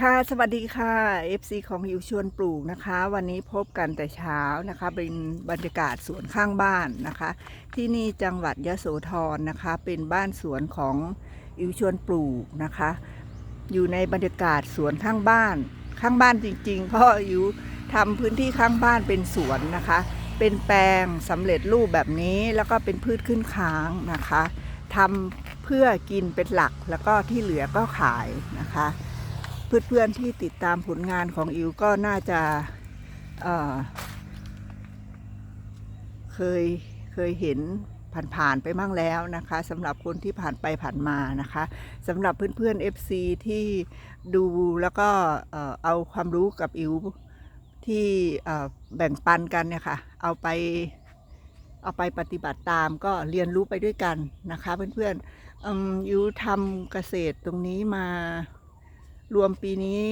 ค่ะสวัสดีค่ะ FC ของหิวชวนปลูกนะคะ วันนี้พบกันแต่เช้านะคะ เป็นบรรยากาศสวนข้างบ้านนะคะ ที่นี่จังหวัดยะโสธรนะคะ เป็นบ้านสวนของอิวชวนปลูกนะคะ อยู่ในบรรยากาศสวนข้างบ้านข้างบ้านจริงๆ เพราะอิวทำพื้นที่ข้างบ้านเป็นสวนนะคะ เป็นแปลงสำเร็จรูปแบบนี้แล้วก็เป็นพืชขึ้นค้างนะคะทำเพื่อกินเป็นหลักแล้วก็ที่เหลือก็ขายนะคะ เพื่อนๆที่ติดตามผลงานของอิวก็น่าจะเเคยเคยเห็นผ่านๆไปบ้างแล้วนะคะสำหรับคนที่ผ่านไปผ่านมานะคะสำหรับเพื่อนๆ FC ที่ดูแล้วก็เอาความรู้กับอิวที่แบ่งปันกันเนี่ยค่ะเอาไปเอาไปปฏิบัติตามก็เรียนรู้ไปด้วยกันนะคะเพื่อนๆออิวทำเกษตรตรงนี้มา รวมปีนี้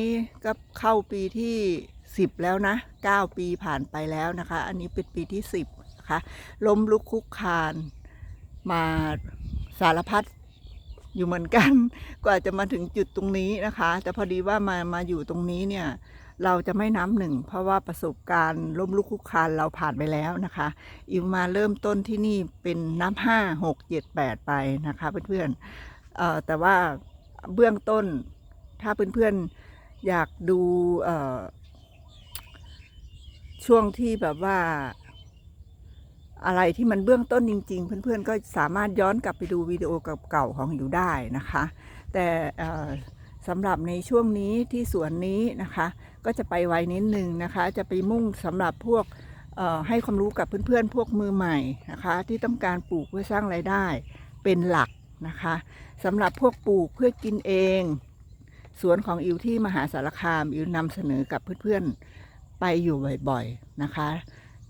ก็เข้าปีที่ 10 แล้วนะ 9 ปีผ่านไปแล้วนะคะ อันนี้เป็นปีที่ 10นะคะล้มลุกคุกคานมาสารพัดอยู่เหมือนกัน กว่าจะมาถึงจุดตรงนี้นะคะ แต่พอดีว่ามามาอยู่ตรงนี้เนี่ยเราจะไม่น้ำหนึ่ง เพราะว่าประสบการณ์ล้มลุกคุกคานเราผ่านไปแล้วนะคะ อิวมาเริ่มต้นที่นี่เป็นน้ำห้าหกเจ็ดแปดไปนะคะเพื่อนๆเอ่อแต่ว่าเบื้องต้น ถ้าเพื่อนๆอยากดูช่วงที่แบบว่า อะไรที่มันเบื้องต้นจริง ๆ เพื่อนๆก็สามารถย้อนกลับไปดูวิดีโอเก่าๆของอยู่ได้นะคะ แต่สำหรับในช่วงนี้ที่สวนนี้นะคะ ก็จะไปไวนิดนึงนะคะ จะไปมุ่งสำหรับพวกให้ความรู้กับเพื่อนๆ พวกมือใหม่นะคะ ที่ต้องการปลูกเพื่อสร้างไรายได้เป็นหลักนะคะสำหรับพวกปลูกเพื่อกินเอง สวนของอิวที่มหาสารคามอิวนำเสนอกับเพื่อนๆไปอยู่บ่อยๆนะคะ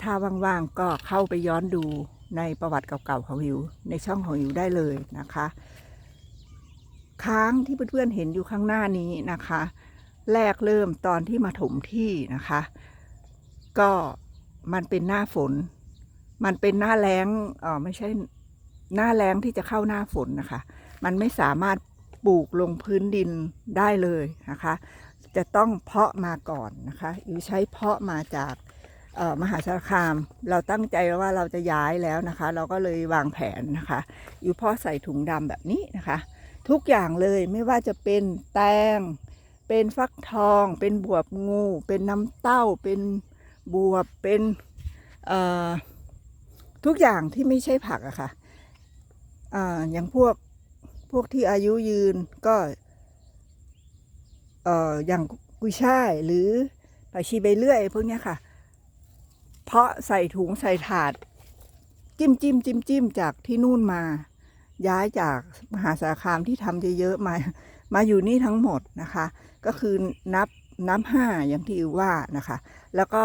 ถ้าว่างๆก็เข้าไปย้อนดูในประวัติเก่าๆของอิวในช่องของอิวได้เลยนะคะ ค้างที่เพื่อนๆเห็นอยู่ข้างหน้านี้นะคะ แรกเริ่มตอนที่มาถมที่นะคะ ก็มันเป็นหน้าฝน มันเป็นหน้าแล้งเออไม่ใช่หน้าแล้งที่จะเข้าหน้าฝนนะคะ มันไม่สามารถ ปลูกลงพื้นดินได้เลยนะคะ จะต้องเพาะมาก่อนนะคะอิวใช้เพาะมาจากมหาสารคาม เราตั้งใจว่าเราจะย้ายแล้วนะคะ เราก็เลยวางแผนนะคะอิวเพาะใส่ถุงดำแบบนี้นะคะ ทุกอย่างเลยไม่ว่าจะเป็นแตง เป็นฟักทอง เป็นบวบงู เป็นน้ำเต้า เป็นบวบ เป็นทุกอย่างที่ไม่ใช่ผักอะค่ะอ่าอย่างพวก พวกที่อายุยืนก็เอ่ออย่างกุยช่ายหรือผักชีใบเลื่อยพวกนี้ค่ะ เพาะใส่ถุงใส่ถาด จิ้มจิ้มจิ้มจิ้มจากที่นู่นมา ย้ายจากมหาสารคามที่ทำเยอะๆมา มาอยู่นี่ทั้งหมดนะคะ ก็คือนับนับห้าอย่างที่อิวว่านะคะ แล้วก็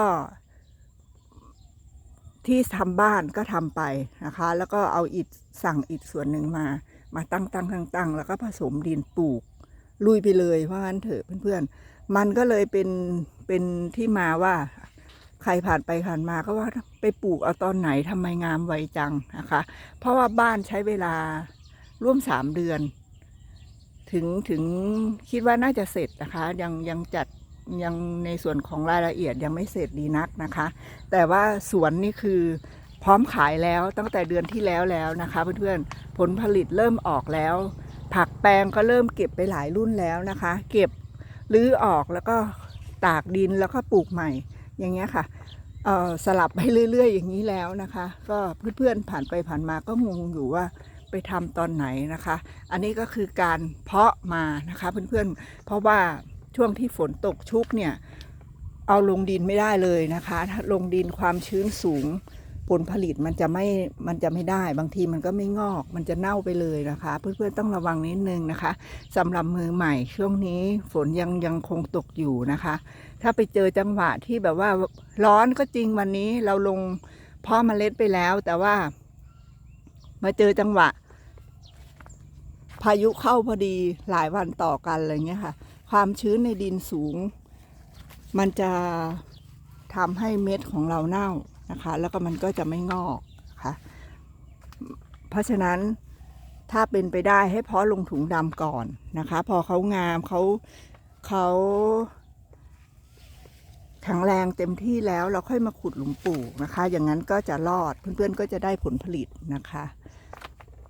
ที่ทำบ้านก็ทำไปนะคะ แล้วก็เอาอิฐสั่งอิฐส่วนหนึ่งมา มาตั้งตั้งตั้งตั้งแล้วก็ผสมดินปลูก ลุยไปเลยเพราะงั้นเถอะเพื่อนๆ มันก็เลยเป็นเป็นที่มาว่าใครผ่านไปผ่านมาก็ว่าไปปลูกเอาตอนไหนทำไมงามไวจังนะคะ เพราะว่าบ้านใช้เวลาร่วมสามเดือน ถึงถึงคิดว่าน่าจะเสร็จนะคะ ยังยังจัดยังในส่วนของรายละเอียดยังไม่เสร็จดีนักนะคะ แต่ว่าสวนนี่คือ พร้อมขายแล้วตั้งแต่เดือนที่แล้วแล้วนะคะเพื่อนๆผลผลิตเริ่มออกแล้ว ผักแปลงก็เริ่มเก็บไปหลายรุ่นแล้วนะคะ เก็บรื้อออกแล้วก็ตากดินแล้วก็ปลูกใหม่อย่างเงี้ยค่ะสลับไปเรื่อย ๆ อย่างนี้แล้วนะคะ ก็เพื่อนๆผ่านไปผ่านมาก็งงอยู่ว่าไปทำตอนไหนนะคะ อันนี้ก็คือการเพาะมานะคะเพื่อนๆ เพราะว่าช่วงที่ฝนตกชุกเนี่ยเอาลงดินไม่ได้เลยนะคะ ลงดินความชื้นสูง ผลผลิตมันจะไม่ มันจะไม่ได้ บางทีมันก็ไม่งอก มันจะเน่าไปเลยนะคะ เพื่อนๆต้องระวังนิดนึงนะคะสำหรับมือใหม่ช่วงนี้ฝนยังยังคงตกอยู่นะคะ ถ้าไปเจอจังหวะที่แบบว่าร้อนก็จริงวันนี้เราลงเพาะเมล็ดไปแล้ว แต่ว่า มาเจอจังหวะ พายุเข้าพอดีหลายวันต่อกันอะไรเงี้ยค่ะ ความชื้นในดินสูง มันจะทำให้เม็ดของเราเน่า นะคะ แล้วก็มันก็จะไม่งอกนะคะเพราะฉะนั้นถ้าเป็นไปได้ให้เพาะลงถุงดำก่อนนะคะ พอเขางามเขาเขาแข็งแรงเต็มที่แล้วเราค่อยมาขุดหลุมปลูกนะคะ อย่างนั้นก็จะรอดเพื่อนๆก็จะได้ผลผลิตนะคะ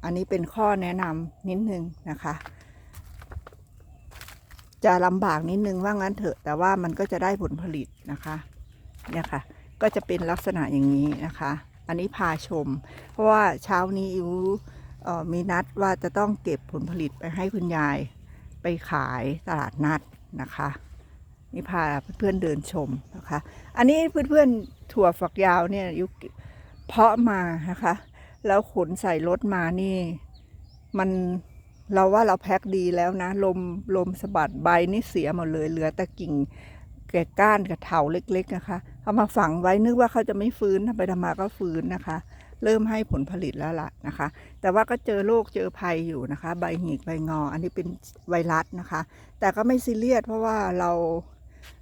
อันนี้เป็นข้อแนะนำนิดนึงนะคะ จะลำบากนิดนึงว่างั้นเถอะแต่ว่ามันก็จะได้ผลผลิตนะคะ เนี่ยค่ะ ก็จะเป็นลักษณะอย่างนี้นะคะ อันนี้พาชม เพราะว่าเช้านี้อิวออมีนัดว่าจะต้องเก็บผลผลิตไปให้คุณยายไปขายตลาดนัดนะคะนี่พาเพื่อนๆเดินชมนะคะ อันนี้เพื่อนๆถั่วฝักยาวเนี่ยยุเพาะมานะคะ แล้วขนใส่รถมานี่ มันเราว่าเราแพ็คดีแล้วนะ ลมลมสะบัดใบนี่เสียหมดเลย เหลือแต่กิ่งแก่ก้านกับเถาเล็กๆนะคะ เอามาฝังไว้นึกว่าเขาจะไม่ฟื้นทำไปทำมาก็ฟื้นนะคะ เริ่มให้ผลผลิตแล้วล่ะนะคะ แต่ว่าก็เจอโรคเจอภัยอยู่นะคะ ใบหงิกใบงอ อันนี้เป็นไวรัสนะคะ แต่ก็ไม่ซีเรียสเพราะว่าเรา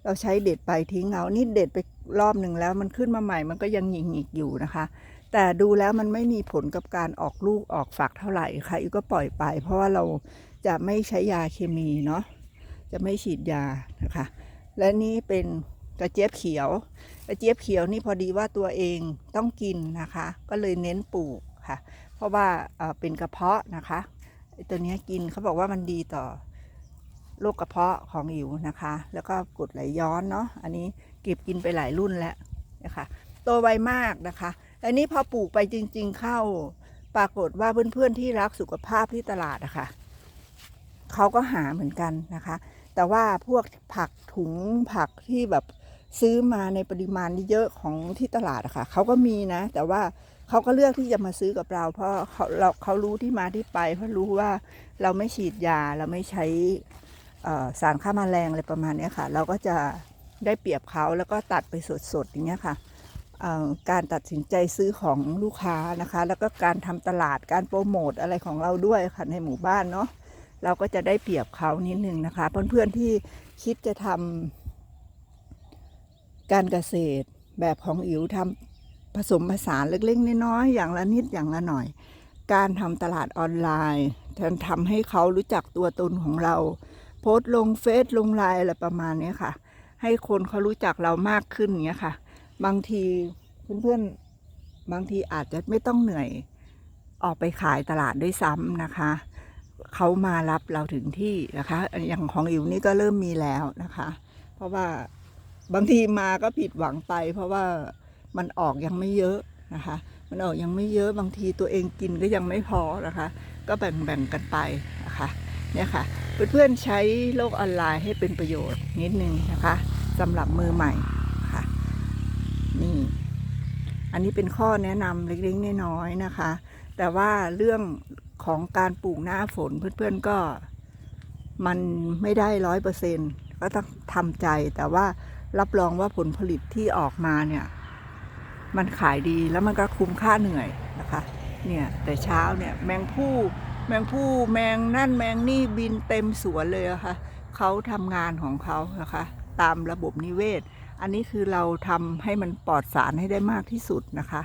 เราใช้เด็ดไปทิ้งเอา นี่เด็ดไปรอบหนึ่งแล้วมันขึ้นมาใหม่ มันก็ยังหงิกๆอยู่นะคะ แต่ดูแล้วมันไม่มีผลกับการออกลูกออกฝักเท่าไหร่ค่ะอีกก็ปล่อยไป เพราะว่าเราจะไม่ใช้ยาเคมีเนาะ จะไม่ฉีดยานะคะ และนี่เป็นกระเจี๊ยบเขียว กระเจี๊ยบเขียวนี่พอดีว่าตัวเองต้องกินนะคะ ก็เลยเน้นปลูกค่ะ เพราะว่าเป็นกระเพาะนะคะไอ้ตัวนี้กินเขาบอกว่ามันดีต่อโรคกระเพาะของอิ๋วนะคะ แล้วก็กดไหลย้อนเนาะอันนี้เก็บกินไปหลายรุ่นแล้วนะคะโตไวมากนะคะอันนี้พอปลูกไปจริง ๆ เข้าปรากฏว่าเพื่อนๆที่รักสุขภาพที่ตลาดอะคะเขาก็หาเหมือนกันนะคะ แต่ว่าพวกผักถุงผักที่แบบ ซื้อมาในปริมาณเยอะของที่ตลาดอะค่ะเขาก็มีนะ แต่ว่าเขาก็เลือกที่จะมาซื้อกับเรา เพราะเขาเราเขารู้ที่มาที่ไป เพราะรู้ว่าเราไม่ฉีดยาเราไม่ใช้สารฆ่าแมลงอะไรประมาณนี้ค่ะ เราก็จะได้เปรียบเขาแล้วก็ตัดไปสดๆอย่างเงี้ยค่ะการตัดสินใจซื้อของลูกค้านะคะ แล้วก็การทำตลาดการโปรโมทอะไรของเราด้วยค่ะในหมู่บ้านเนาะเราก็จะได้เปรียบเขานิดนึงนะคะ เพื่อนๆที่คิดจะทำ การเกษตรแบบของอิ๋วทำผสมผสานเล็กๆน้อยๆอย่างละนิดอย่างละหน่อย การทำตลาดออนไลน์ทำให้เขารู้จักตัวตนของเรา โพสต์ลงเฟซลงไลน์อะไรประมาณนี้ค่ะ ให้คนเขารู้จักเรามากขึ้นเนี้ยค่ะ บางทีเพื่อนๆบางทีอาจจะไม่ต้องเหนื่อยออกไปขายตลาดด้วยซ้ำนะคะ เขามารับเราถึงที่นะคะ อย่างของอิ๋วนี่ก็เริ่มมีแล้วนะคะ เพราะว่า บางทีมาก็ผิดหวังไป เพราะว่ามันออกยังไม่เยอะนะคะ มันออกยังไม่เยอะบางทีตัวเองกินก็ยังไม่พอนะคะ ก็แบ่งๆกันไปนะคะเนี่ยค่ะเพื่อนๆใช้โลกออนไลน์ให้เป็นประโยชน์นิดนึงนะคะสำหรับมือใหม่ค่ะนี่อันนี้เป็นข้อแนะนำเล็กๆน้อยๆนะคะ แต่ว่าเรื่องของการปลูกหน้าฝนเพื่อนๆก็มันไม่ได้ร้อยเปอร์เซ็นต์ก็ต้องทำใจแต่ว่า รับรองว่าผลผลิตที่ออกมาเนี่ย มันขายดีแล้วมันก็คุ้มค่าเหนื่อยนะคะ เนี่ยแต่เช้าเนี่ยแมงผู้แมงผู้แมงนั่นแมงนี่บินเต็มสวนเลยะค่ะเขาทำงานของเขานะคะ ตามระบบนิเวศ อันนี้คือเราทำให้มันปลอดสารให้ได้มากที่สุดนะคะ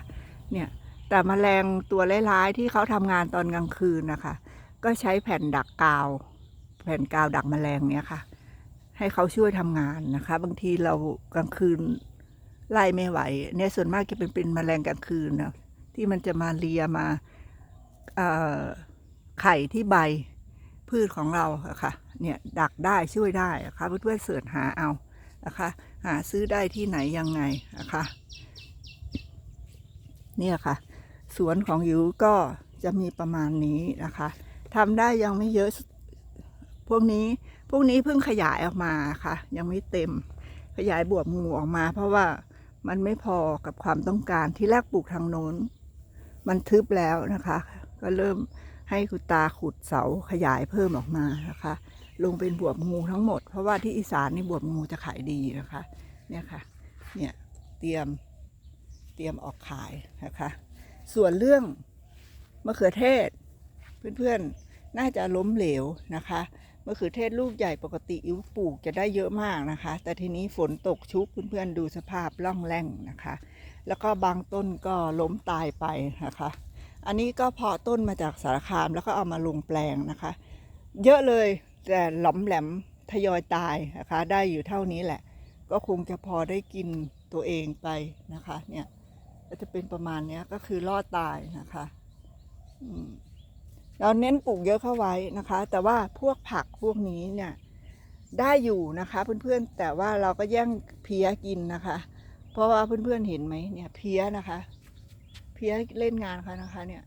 เนี่ยแต่มแมลงตัวร้ายๆที่เขาทำงานตอนกลางคืนนะคะ ก็ใช้แผ่นดักกาว แผ่นกาวดักแมลงเนี่ยค่ะ ให้เขาช่วยทำงานนะคะ บางทีเรากลางคืนไล่ไม่ไหว เนี่ยส่วนมากจะเป็นเป็นมแมลงกลางคืนนะที่มันจะมาเลียมาเอ่อไข่ที่ใบพืชของเราอะค่ะ เนี่ยดักได้ช่วยได้นะคะเพื่อนๆเสิร์ชหาเอานะคะ หาซื้อได้ที่ไหนยังไงนะคะ เนี่ยค่ะ สวนของยูก็จะมีประมาณนี้นะคะทำได้ยังไม่เยอะพวกนี้ พวกนี้เพิ่งขยายออกมาค่ะ ยังไม่เต็ม ขยายบวบงูออกมา เพราะว่ามันไม่พอกับความต้องการที่แรกปลูกทางโน้น มันทึบแล้วนะคะ ก็เริ่มให้คุณตาขุดเสาขยายเพิ่มออกมานะคะ ลงเป็นบวบงูทั้งหมด เพราะว่าที่อีสานนี่บวบงูจะขายดีนะคะ เนี่ยค่ะ เนี่ยเตรียมเตรียมออกขายนะคะ ส่วนเรื่องมะเขือเทศ เพื่อนๆ น่าจะล้มเหลวนะคะ มะเขือเทศลูกใหญ่ปกติอิ๋วปลูกจะได้เยอะมากนะคะ แต่ทีนี้ฝนตกชุกเพื่อนๆดูสภาพล่องแร่งนะคะ แล้วก็บางต้นก็ล้มตายไปนะคะ อันนี้ก็เพาะต้นมาจากสารคามแล้วก็เอามาลงแปลงนะคะ เยอะเลยแต่หลอมแหลมทยอยตายนะคะ ได้อยู่เท่านี้แหละ ก็คงจะพอได้กินตัวเองไปนะคะ เนี่ยก็จะเป็นประมาณนี้ก็คือรอดตายนะคะ อืม เราเน้นปลูกเยอะเข้าไว้นะคะ แต่ว่าพวกผักพวกนี้เนี่ยได้อยู่นะคะเพื่อนๆ แต่ว่าเราก็แย่งเพี้ยกินนะคะ เพราะว่าเพื่อนๆเห็นไหมเนี่ยเพี้ยนะคะ เพี้ยเล่นงานเขานะคะเนี่ย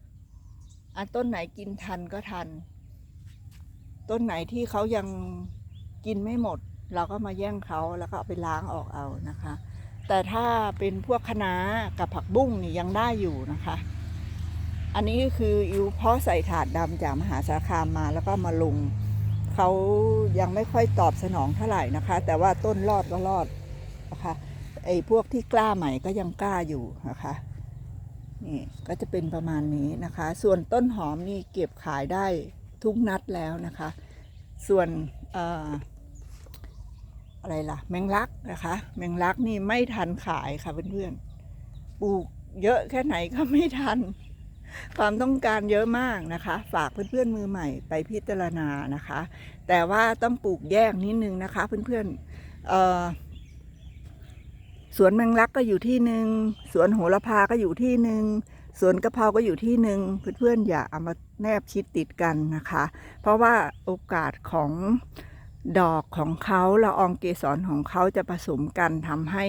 อันต้นไหนกินทันก็ทัน ต้นไหนที่เขายังกินไม่หมด เราก็มาแย่งเขาแล้วก็เอาไปล้างออกเอานะคะ แต่ถ้าเป็นพวกคะน้ากับผักบุ้งนี่ยังได้อยู่นะคะ อันนี้ก็คืออิวเพาะใส่ถาดดำจากมหาสารคามมาแล้วก็มาลงเขายังไม่ค่อยตอบสนองเท่าไหร่นะคะ แต่ว่าต้นรอดก็รอดนะคะไอ้พวกที่กล้าใหม่ก็ยังกล้าอยู่นะคะนี่ก็จะเป็นประมาณนี้นะคะ ส่วนต้นหอมนี่เก็บขายได้ทุกนัดแล้วนะคะ ส่วนออะไรล่ะ แมงลักนะคะ แมงลักนี่ไม่ทันขายค่ะเพื่อนๆปลูกเยอะแค่ไหนก็ไม่ทัน ความต้องการเยอะมากนะคะ ฝากเพื่อนๆมือใหม่ไปพิจารณานะคะ แต่ว่าต้องปลูกแยกนิดนึงนะคะเพื่อนๆเอ่อสวนแมงลักก็อยู่ที่หนึ่งสวนโหระพาก็อยู่ที่หนึ่งสวนกะเพราก็อยู่ที่หนึ่งเพื่อนๆอย่าเอามาแนบชิดติดกันนะคะ เพราะว่าโอกาสของดอกของเขาละอองเกสรของเขาจะผสมกันทำให้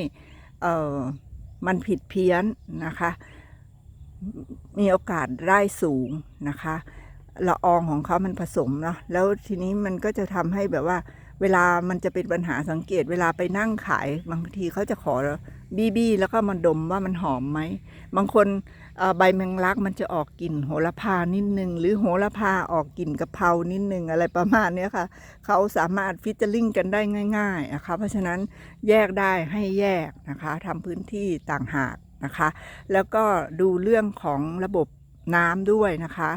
มันผิดเพี้ยนนะคะ มีโอกาสได้สูงนะคะละอองของเขามันผสมเนาะแล้วทีนี้มันก็จะทำให้แบบว่า เวลามันจะเป็นปัญหาสังเกต เวลาไปนั่งขายบางทีเขาจะขอบีบีแล้วก็มาดมว่ามันหอมไหม บางคนใบแมงลักมันจะออกกลิ่นโหระพานิดนึง หรือโหระพาออกกลิ่นกะเพรานิดนึงอะไรประมาณนี้ค่ะ เขาสามารถฟิชเจอริงกันได้ง่ายๆนะคะเพราะฉะนั้นแยกได้ให้แยกนะคะทำพื้นที่ต่างหาก นะคะ แล้วก็ดูเรื่องของระบบน้ำด้วยนะคะ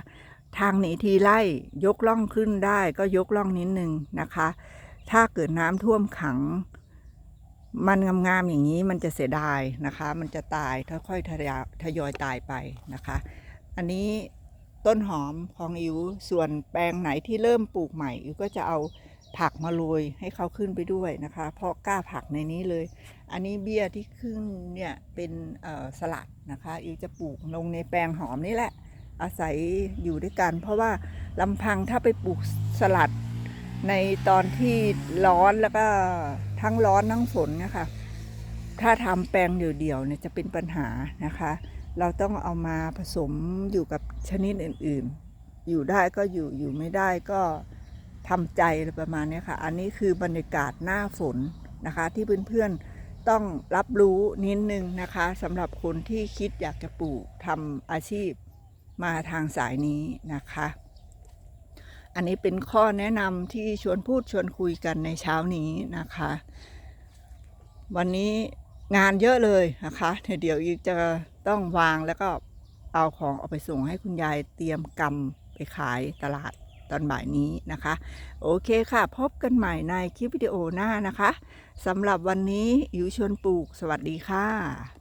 ทางหนีทีไล่ยกล่องขึ้นได้ก็ยกล่องนิดนึงนะคะ ถ้าเกิดน้ำท่วมขัง มันงามๆอย่างนี้มันจะเสียดายนะคะ มันจะตายค่อยๆทยอยทยอยตายไปนะคะ อันนี้ต้นหอมของอิ๋วส่วนแปลงไหนที่เริ่มปลูกใหม่อิ๋วก็จะเอา ผักมาโรยให้เขาขึ้นไปด้วยนะคะ เพราะกล้าผักในนี้เลย อันนี้เบี้ยที่ขึ้นเนี่ยเป็นสลัดนะคะอิ๋วจะปลูกลงในแปลงหอมนี่แหละ อาศัยอยู่ด้วยกัน เพราะว่าลำพังถ้าไปปลูกสลัดในตอนที่ร้อนแล้วก็ทั้งร้อนทั้งฝนนี่ค่ะถ้าทำแปลงเดี่ยวๆเนี่ยจะเป็นปัญหานะคะ เราต้องเอามาผสมอยู่กับชนิดอื่นๆ อยู่ได้ก็อยู่อยู่ไม่ได้ก็ ทำใจอะไรประมาณนี้ค่ะ อันนี้คือบรรยากาศหน้าฝนนะคะ ที่เพื่อนๆต้องรับรู้นิดนึงนะคะสำหรับคนที่คิดอยากจะปลูกทำอาชีพมาทางสายนี้นะคะ อันนี้เป็นข้อแนะนำที่ชวนพูดชวนคุยกันในเช้านี้นะคะ วันนี้งานเยอะเลยนะคะเดี๋ยวอีกจะต้องวางแล้วก็เอาของเอาไปส่งให้คุณยายเตรียมกำไปขายตลาด ตอนบ่ายนี้นะคะ โอเคค่ะ พบกันใหม่ในคลิปวิดีโอหน้านะคะสำหรับวันนี้อยู่ชวนปลูก สวัสดีค่ะ